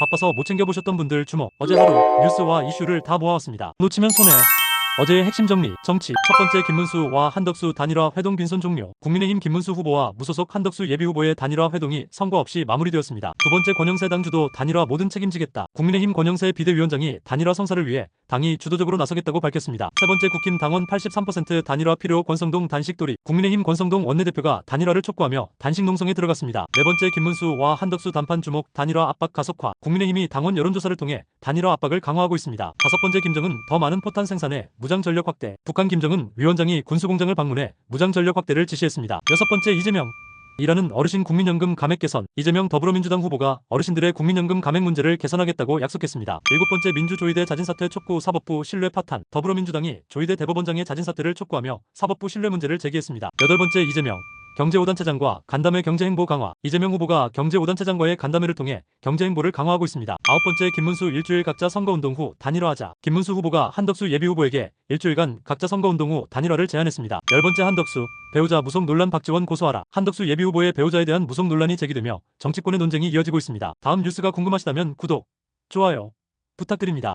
바빠서 못 챙겨보셨던 분들 주목. 어제 하루 뉴스와 이슈를 다 모아왔습니다. 놓치면 손해. 어제의 핵심 정리, 정치, 첫 번째 김문수와 한덕수 단일화 회동 빈손 종료, 국민의힘 김문수 후보와 무소속 한덕수 예비후보의 단일화 회동이 선거 없이 마무리되었습니다. 두 번째 권영세 당주도 단일화 모든 책임지겠다. 국민의힘 권영세 비대위원장이 단일화 성사를 위해 당이 주도적으로 나서겠다고 밝혔습니다. 세 번째 국힘 당원 83% 단일화 필요 권성동 단식 돌입, 국민의힘 권성동 원내대표가 단일화를 촉구하며 단식 농성에 들어갔습니다. 네 번째 김문수와 한덕수 단판 주목 단일화 압박 가속화, 국민의힘이 당원 여론조사를 통해 단일화 압박을 강화하고 있습니다. 다섯 번째 김정은 더 많은 포탄 생산에 무장 전력 확대, 북한 김정은 위원장이 군수공장을 방문해 무장 전력 확대를 지시했습니다. 여섯 번째 이재명 이라는 어르신 국민연금 감액 개선, 이재명 더불어민주당 후보가 어르신들의 국민연금 감액 문제를 개선하겠다고 약속했습니다. 일곱 번째 민주조의대 자진사퇴 촉구 사법부 신뢰 파탄, 더불어민주당이 조의대 대법원장의 자진사퇴를 촉구하며 사법부 신뢰 문제를 제기했습니다. 여덟 번째 이재명, 경제 5단체장과 간담회 경제행보 강화, 이재명 후보가 경제 5단체장과의 간담회를 통해 경제행보를 강화하고 있습니다. 아홉 번째 김문수 일주일 각자 선거운동 후 단일화하자, 김문수 후보가 한덕수 예비후보에게 일주일간 각자 선거운동 후 단일화를 제안했습니다. 열 번째 한덕수, 배우자 무속 논란 박지원 고소하라, 한덕수 예비후보의 배우자에 대한 무속 논란이 제기되며 정치권의 논쟁이 이어지고 있습니다. 다음 뉴스가 궁금하시다면 구독, 좋아요 부탁드립니다.